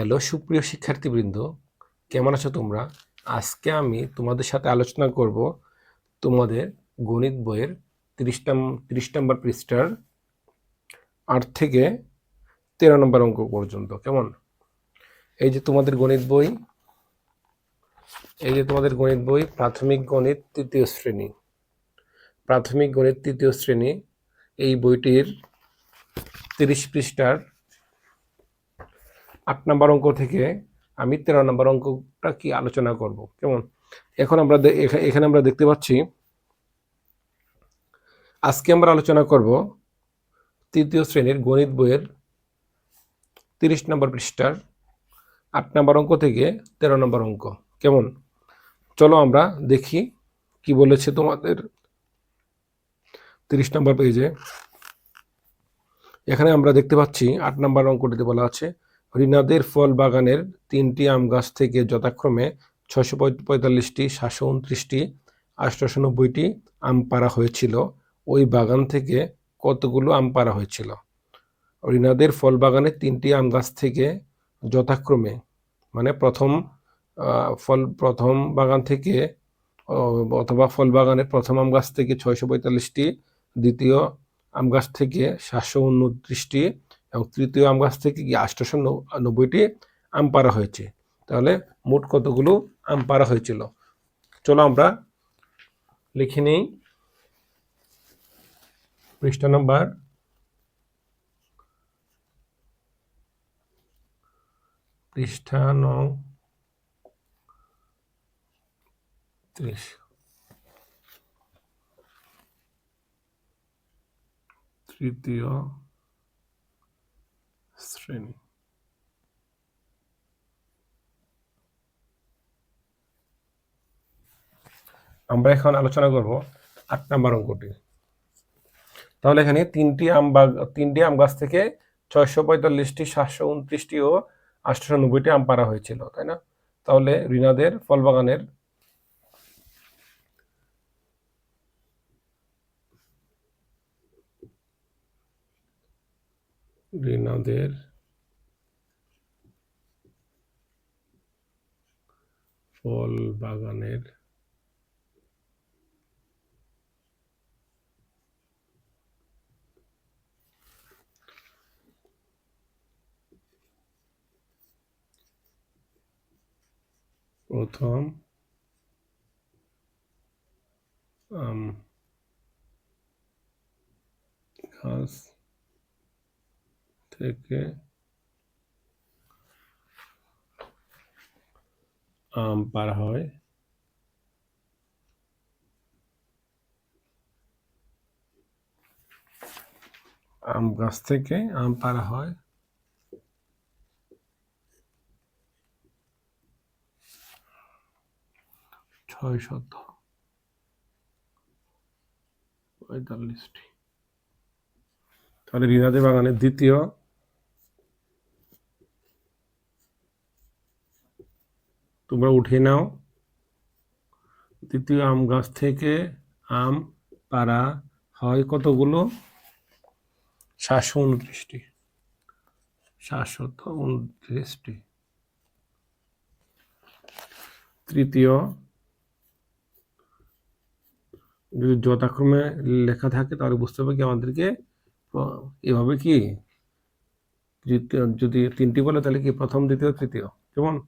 Hello সুপ্রিয় শিক্ষার্থীবৃন্দ, কেমন আছো তোমরা? আজকে আমি তোমাদের সাথে আলোচনা করব তোমাদের গণিত বইয়ের তিরিশ তিরিশ নম্বর পৃষ্ঠার আট থেকে তেরো নম্বর অঙ্ক পর্যন্ত, কেমন? এই যে তোমাদের গণিত বই, এই যে তোমাদের গণিত বই, প্রাথমিক গণিত তৃতীয় শ্রেণি। প্রাথমিক গণিত তৃতীয় শ্রেণি, এই বইটির তিরিশ পৃষ্ঠার আট নম্বর অঙ্ক থেকে আমি তেরো নম্বর অঙ্কটা কি আলোচনা করব? কেমন? এখন আমরা এখানে আমরা দেখতে পাচ্ছি, আজকে আমরা আলোচনা করব তৃতীয় শ্রেণির গণিত বইয়ের তিরিশ নম্বর পৃষ্ঠার আট নম্বর অঙ্ক থেকে তেরো নম্বর অঙ্ক। কেমন? চলো আমরা দেখি কি বলেছে তোমাদের তিরিশ নম্বর পেজে। এখানে আমরা দেখতে পাচ্ছি আট নম্বর অঙ্কটিতে বলা আছে রিনাদের ফল বাগানের তিনটি আম গাছ থেকে যথাক্রমে ছশো পঁয়তাল্লিশটি, সাতশো উনত্রিশটি আটশোশো নব্বইটি আম পাড়া হয়েছিল। ওই বাগান থেকে কতগুলো আম পাড়া হয়েছিল? রিনাদের ফল বাগানের তিনটি আম গাছ থেকে যথাক্রমে মানে প্রথম ফল প্রথম বাগান থেকে অথবা ফল বাগানের প্রথম আম গাছ থেকে ছয়শো পঁয়তাল্লিশটি, দ্বিতীয় আম গাছ থেকে সাতশো উনত্রিশটি এবং তৃতীয় আম গাছ থেকে কি আটশোশো নব্বইটি আম পাড়া হয়েছে। তাহলে মোট কতগুলো আম পারা হয়েছিল? চলো আমরা লিখে নিই। পৃষ্ঠা নম্বর পৃষ্ঠা নং ত্রিশ। তৃতীয় শ্রেণি আমরা এখন আলোচনা করব আট নম্বর অঙ্কটি। তাহলে এখানে তিনটি আম বাগ তিনটি আম গাছ থেকে ছয়শো পঁয়তাল্লিশটি, সাতশো উনত্রিশটি ও আটশোশো নব্বইটি আম পাড়া হয়েছিল, তাই না? তাহলে রিনাদের ফল বাগানের রিনাদের ফল বাগানের প্রথম আম গাছ থেকে আম পার হয়। আম গাছ থেকে আম পার হয়। ছয় শত। পঁয়তাল্লিশটি। তাহলে রিনাদের বাগানের দ্বিতীয় তোমরা উঠে নাও। দ্বিতীয় আম গাছ থেকে আম পাড়া হয় কতগুলো? সাতশো উনত্রিশটি। সাতশত উনত্রিশটি। তৃতীয়, যদি যথাক্রমে লেখা থাকে তাহলে বুঝতে হবে কি আমাদেরকে এভাবে কি যদি- তিনটি বলে তাহলে কি প্রথম, দ্বিতীয়, তৃতীয়? কেমন?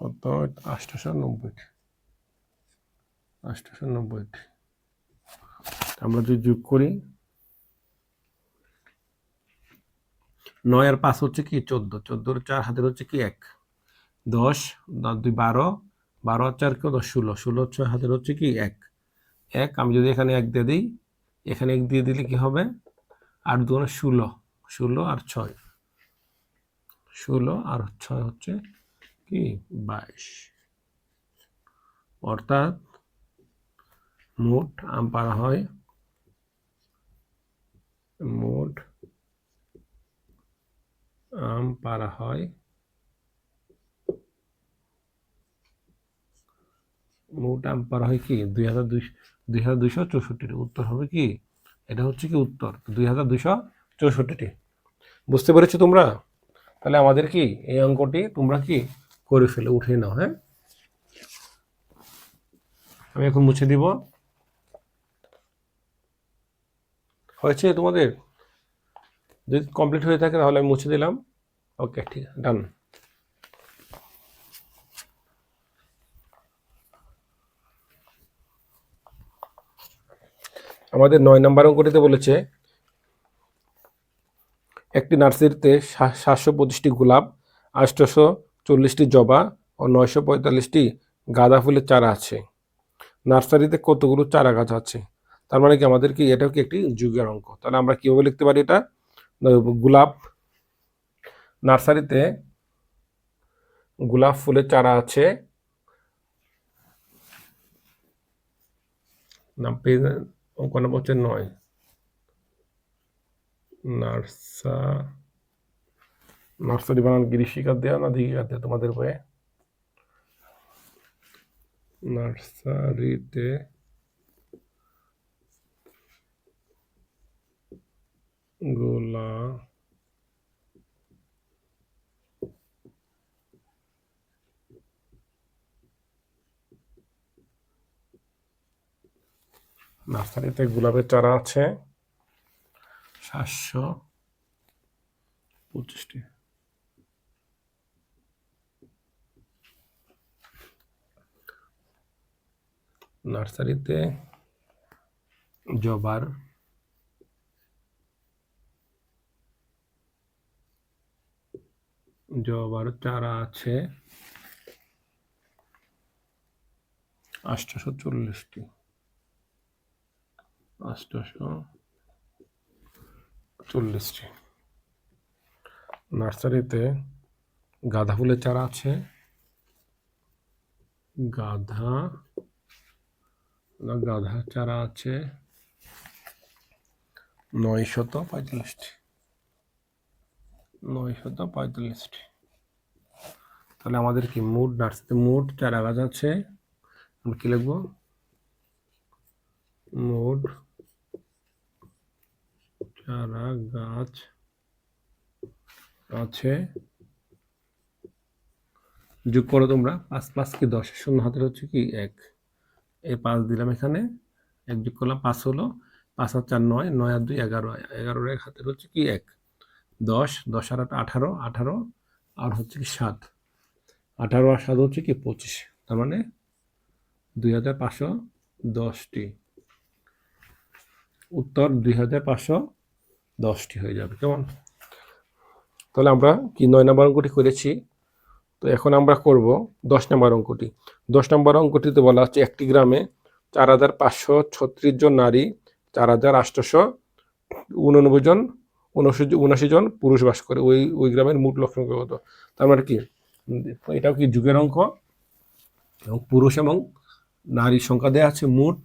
কত আটশোশো নব্বইটি আটশোশো নব্বইটি আমরা যদি যোগ করি, নয় আর পাঁচ হচ্ছে কি? চোদ্দ। চোদ্দোর চার হাতের হচ্ছে কি? এক। দশ দুই বারো। বারো আর চার কেউ দশ? ষোলো। ষোলো ছয় হাতের হচ্ছে কি? এক। এক, আমি যদি এখানে এক দিয়ে দিই, এখানে এক দিয়ে দিলে কি হবে? আট দুগুণে ষোলো। ষোলো আর ছয়। ষোলো আর ছয় হচ্ছে কি? বাইশ। অর্থাৎ মোট আম পাড়া হয়, মোট আম পাড়া হয় মোট আম পাড়া হয় কি? দুই হাজার দুই হাজার দুইশো চৌষট্টিটি উত্তর হবে কি? এটা হচ্ছে কি উত্তর? দুই হাজার দুইশো চৌষট্টিটি বুঝতে পেরেছ তোমরা? তাহলে আমাদের কি এই অঙ্কটি তোমরা কি করে ফেলে, উঠে নাও হ্যাঁ? আমি এখন মুছে দিব। হয়েছে তোমাদের? যদি কমপ্লিট হয়ে থাকে তাহলে আমি মুছে দিলাম। ওকে ঠিক আছে ডান আমাদের নয় নম্বর অঙ্কটিতে বলেছে, একটি নার্সারিতে সাতশো পঁচিশটি গোলাপ আটশোশো চল্লিশটি জবা ও নয়শো পঁয়তাল্লিশটি গাঁদা ফুলের চারা আছে। নার্সারিতে কতগুলো চারা গাছ আছে? তার মানে কি আমাদের কি এটাও কি একটি যুগের অঙ্ক? তাহলে আমরা কীভাবে লিখতে পারি এটা? গোলাপ। নার্সারিতে গোলাপ ফুলের চারা আছে। না নয়। নার্সা নার্সারি বানান গিরিশিকার দেওয়া না দিঘিকার দেওয়া তোমাদের বইয়ে? নার্সারিতে গোলা নার্সারিতে গোলাপের চারা আছে সাতশো পঁচিশটি নার্সারিতে জবার। জবার চারা আছে। আটশোশো চল্লিশটি। আটশোশো চল্লিশটি। নার্সারিতে গাঁদা ফুলের চারা আছে। গাধা গাধা চারা আছে নয় শত পঁয়তাল্লিশটি। নয় শত পঁয়তাল্লিশটি। তাহলে আমাদের কি মোট নার্সারিতে মোট চারা গাছ আছে আমরা কি লিখব? মোট চারা গাছ আছে। যোগ করো তোমরা। পাঁচ পাঁচ কি দশ? শূন্য হাতের হচ্ছে কি? এক। এই পাঁচ দিলাম এখানে, এক যোগ করলাম পাঁচ হলো, পাঁচ আর চার নয় নয় আর দুই এগারো এগারোর এক হাতের হচ্ছে কি এক। দশ দশ আর আট আঠারো আঠারো আর হচ্ছে কি সাত। আঠারো আর সাত হচ্ছে কি পঁচিশ, তার মানে দুই হাজার পাঁচশো দশটি। উত্তর দুই হাজার পাঁচশো দশটি হয়ে যাবে, কেমন? তাহলে আমরা কি নয় নম্বর অঙ্কটি করেছি? তো এখন আমরা করব দশ নম্বর অঙ্কটি। দশ নম্বর অঙ্কটিতে বলা হচ্ছে, একটি গ্রামে চার হাজার পাঁচশো ছত্রিশ জন নারী, চার হাজার আটশোশো উননব্বই জন উনআশি জন পুরুষ বাস করে। ওই ওই গ্রামের মোট লোক সংখ্যা কত? তার মানে কি? এটাও কি যুগের অঙ্ক? এবং পুরুষ এবং নারীর সংখ্যা দেওয়া আছে মোট।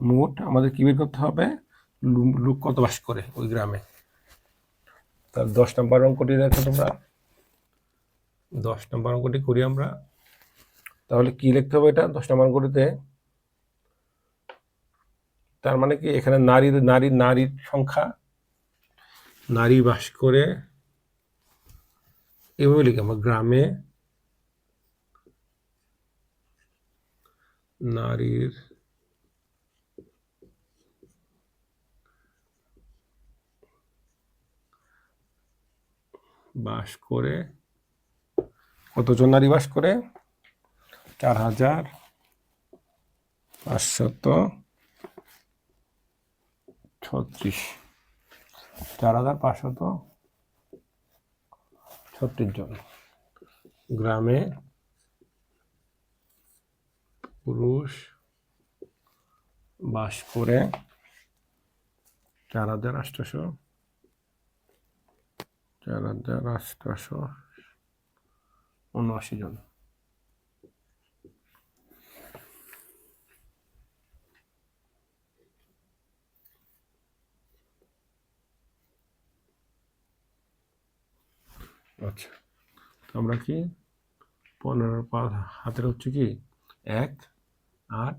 মোট আমাদের কি বের করতে হবে? লোক কত বাস করে ওই গ্রামে? তার দশ নম্বর অঙ্কটি দেখো তোমরা। দশ নম্বর অঙ্কটি করি আমরা। তাহলে কি লিখতে হবে এটা? দশ নম্বর অঙ্কটিতে। তার মানে কি এখানে নারী নারী, নারীর সংখ্যা, নারী বাস করে এভাবে লিখি আমরা, গ্রামে নারীর বাস করে কতজন নারী বাস করে? চার হাজার পাঁচশত ছত্রিশ। চার হাজার পাঁচশত ছত্রিশ জন। গ্রামে পুরুষ বাস করে চার হাজার আটশোশো চার হাজার আটশোশো উনআশি জন। আচ্ছা আমরা কি পনেরো হাতের হচ্ছে কি এক, আট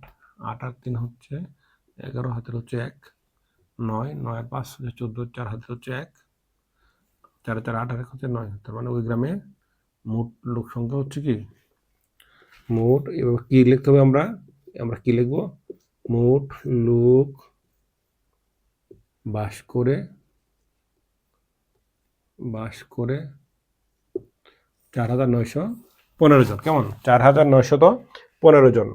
আট আর তিন হচ্ছে এগারো হাতের হচ্ছে এক, নয় নয় আর পাঁচ হচ্ছে চোদ্দ, চার হাতের হচ্ছে এক, চার চার আট আর এক হচ্ছে নয়, তার মানে ওই গ্রামে মোট লোক সংখ্যা হচ্ছে কি? মোট এবার কি লিখতে হবে আমরা? আমরা কি লিখব? মোট লোক বাস করে বাস করে চার হাজার নয়শো পনেরো জন। কেমন? চার হাজার নয়শত পনেরো জন।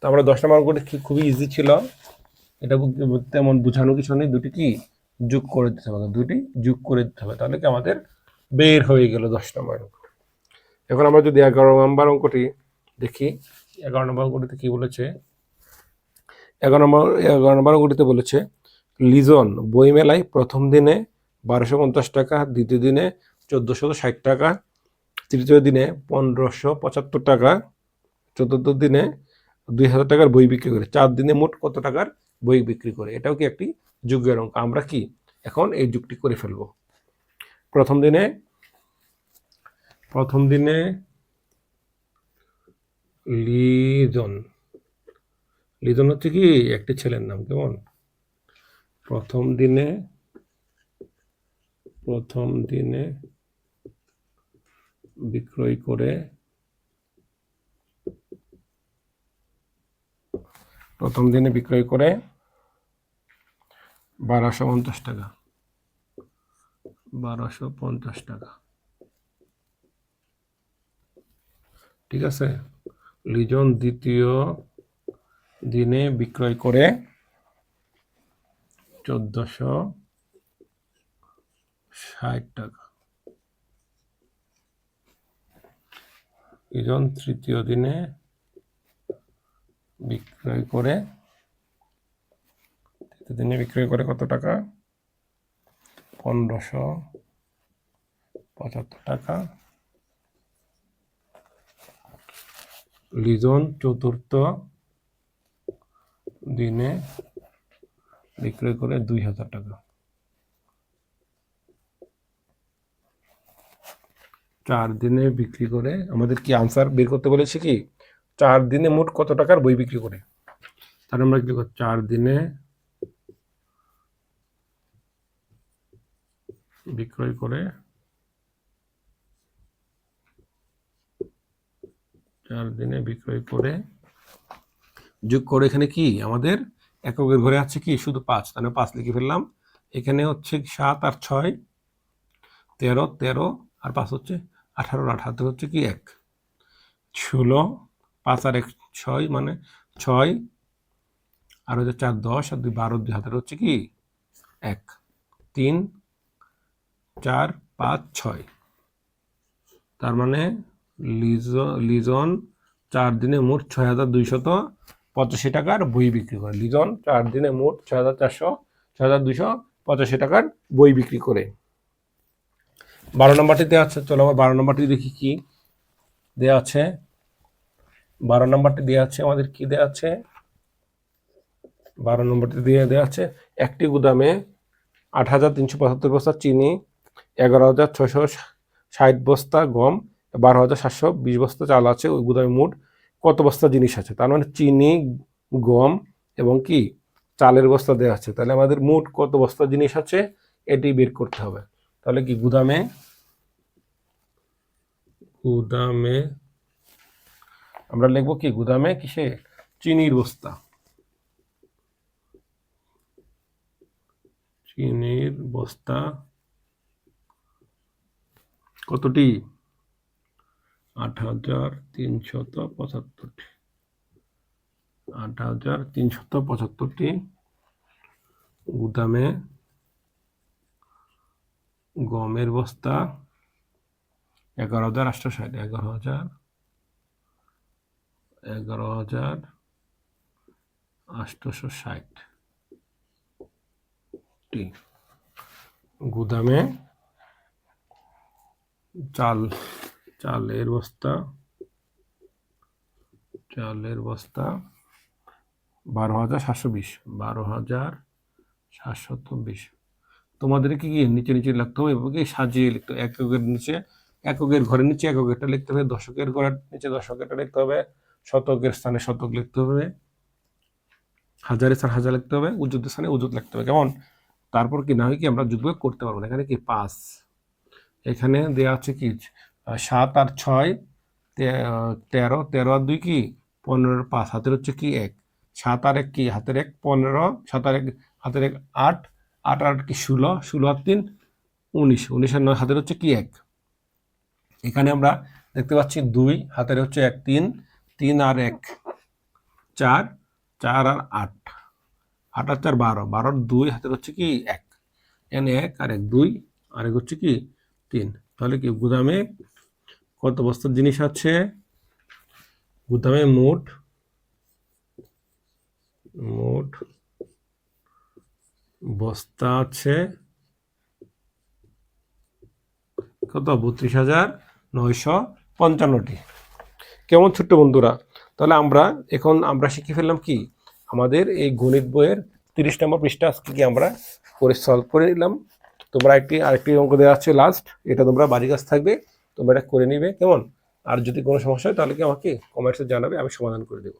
তো আমরা দশ নম্বর করে খুবই ইজি ছিল। এটা তেমন বোঝানো কিছু নেই। দুটি কি? যোগ করে দিতে হবে। দুটি যোগ করে দিতে হবে। তাহলে কি আমাদের বের হয়ে গেল দশ নম্বর অঙ্ক এখন আমরা যদি এগারো নম্বর অঙ্কটি দেখি, এগারো নম্বর অঙ্কটিতে কি বলেছে? এগারো নম্বর এগারো নম্বর অঙ্কটিতে বলেছে, লিজন বইমেলায় প্রথম দিনে বারোশো পঞ্চাশ টাকা, দ্বিতীয় দিনে চোদ্দোশো ষাট টাকা, তৃতীয় দিনে পনেরোশো পঁচাত্তর টাকা, চতুর্থ দিনে দুই হাজার টাকার বই বিক্রি করে। চার দিনে মোট কত টাকার বই বিক্রি করে? এটাও কি একটি যুগের অঙ্ক। আমরা কি এখন এই যুগটি করে ফেলব? প্রথম দিনে? প্রথম দিনে লিজন। লিজন হচ্ছে কি? একটি ছেলের নাম, কেমন? প্রথম দিনে প্রথম দিনে বিক্রয় করে প্রথম দিনে বিক্রয় করে বারোশো পঞ্চাশ টাকা। বারোশো পঞ্চাশ টাকা। ঠিক আছে? লিজন দ্বিতীয় দিনে বিক্রয় করে চোদ্দশো ষাট টাকা। লিজন তৃতীয় দিনে বিক্রয় করে, তৃতীয় দিনে বিক্রয় করে কত টাকা? পনেরোশো পঁচাত্তর টাকা। লিজন চতুর্থ দিনে বিক্রয় করে দুই হাজার টাকা। চার দিনে বিক্রি করে, আমাদের কি আনসার বের করতে বলেছে কি? চার দিনে মোট কত টাকার বই বিক্রি করে? তাহলে আমরা কি? চার দিনে বিক্রয় করে চার দিনে বিক্রয় করে যোগ করে এখানে কি? আমাদের এককের ঘরে আছে কি? শুধু পাঁচ। তাহলে পাঁচ লিখে ফেললাম। এখানে হচ্ছে সাত আর ছয়, তেরো তেরো আর পাঁচ হচ্ছে আঠারো। আঠারো হচ্ছে কি এক। ষোলো, পাঁচ আর এক ছয় মানে ছয়। আর হচ্ছে চার দশ, আর দুই বারো, দুই হাতের হচ্ছে কি? এক। তিন চার, পাঁচ, ছয়। তার মানে লিজন লিজন চার দিনে মোট ছয় হাজার দুইশত পঁচাশি টাকার বই বিক্রি করে। লিজন চার দিনে মোট ছয় হাজার চারশো, ছয় হাজার দুইশো পঁচাশি টাকার বই বিক্রি করে। বারো নম্বরটি দেওয়া আছে, চলো আবার বারো নম্বরটি দেখি কি দেওয়া আছে। বারো নম্বরটি দেওয়া আছে, আমাদের কি দেওয়া আছে? বারো নম্বরটি দিয়ে দেওয়া আছে, একটি গুদামে আট হাজার তিনশো পঁচাত্তর বস্তা চিনি এগারো হাজার ছশো ষাট বস্তা গম, বারো হাজার সাতশো বিশ বস্তা চাল আছে, ওই গুদামে মোট কত বস্তা জিনিস আছে? তার মানে চিনি, গম এবং কি চালের বস্তা দেওয়া আছে। তাহলে আমাদের মোট কত বস্তা জিনিস আছে? এটি বের করতে হবে। তাহলে কি গুদামে? গুদামে আমরা লিখব কি? গুদামে কিসে? চিনির বস্তা। চিনির বস্তা কতটি? আট হাজার তিনশত পঁচাত্তরটি। আট হাজার তিনশত পঁচাত্তরটি গুদামে, গমের বস্তা, এগারো হাজার আটশো ষাট, এগারো হাজার এগারো হাজার আটশোশো ষাট গুদামে চাল, চালের বস্তা চালের বস্তা, বারো হাজার সাতশো বিশ, বারো হাজার সাতশত বিশ তোমাদের কি নিচে নিচে লিখতে হবে? এবং কি সাজিয়ে লিখতে হবে? এককের নিচে, এককের ঘরের নিচে, এককেরটা লিখতে হবে, দশকের ঘরের নিচে দশকেরটা লিখতে হবে, শতকের স্থানে শতক লিখতে হবে, হাজারের স্থানে হাজার লিখতে হবে উজুতের স্থানে উজুত লিখতে হবে, কেমন? তারপর কি না হয় কি আমরা যুদ্ধ করতে পারব না। এখানে কি? পাঁচ। এখানে দেওয়া আছে কি? সাত আর ছয় তেরো তেরো আর দুই কি? পনেরো পাঁচ, হাতের হচ্ছে কি এক? সাত আর এক কি? হাতের এক পনেরো, সাত আর এক, হাতের এক আট আট আর কি? ষোলো ষোলো আর তিন, উনিশ উনিশ আর নয়, হাতের হচ্ছে কি এক? এখানে আমরা দেখতে পাচ্ছি দুই, হাতের হচ্ছে এক, তিন তিন আর এক, চার চার আর আট আট আর চার বারো বারোর দুই, হাতের হচ্ছে কি এক? এন এক আর এক দুই, আর এক হচ্ছে কি তিন। তাহলে কি গুদামে কত বস্তার জিনিস আছে? গুদামে মোট মোট বস্তা আছে কত? বত্রিশ হাজার নয়শো পঞ্চান্নটি। কেমন ছোট্ট বন্ধুরা? তাহলে আমরা এখন আমরা শিখে ফেললাম কি? আমাদের এই গণিত বইয়ের তিরিশ নম্বর পৃষ্ঠা আজকে কি আমরা করে সলভ করে নিলাম? তোমরা একটি, আরেকটি অঙ্ক দেওয়া হচ্ছে লাস্ট এটা তোমরা বাড়ি কাছ থাকবে, তোমরা এটা করে নিবে, কেমন? আর যদি কোনো সমস্যা হয় তাহলে কি আমাকে কমেন্টসে জানাবে, আমি সমাধান করে দেবো।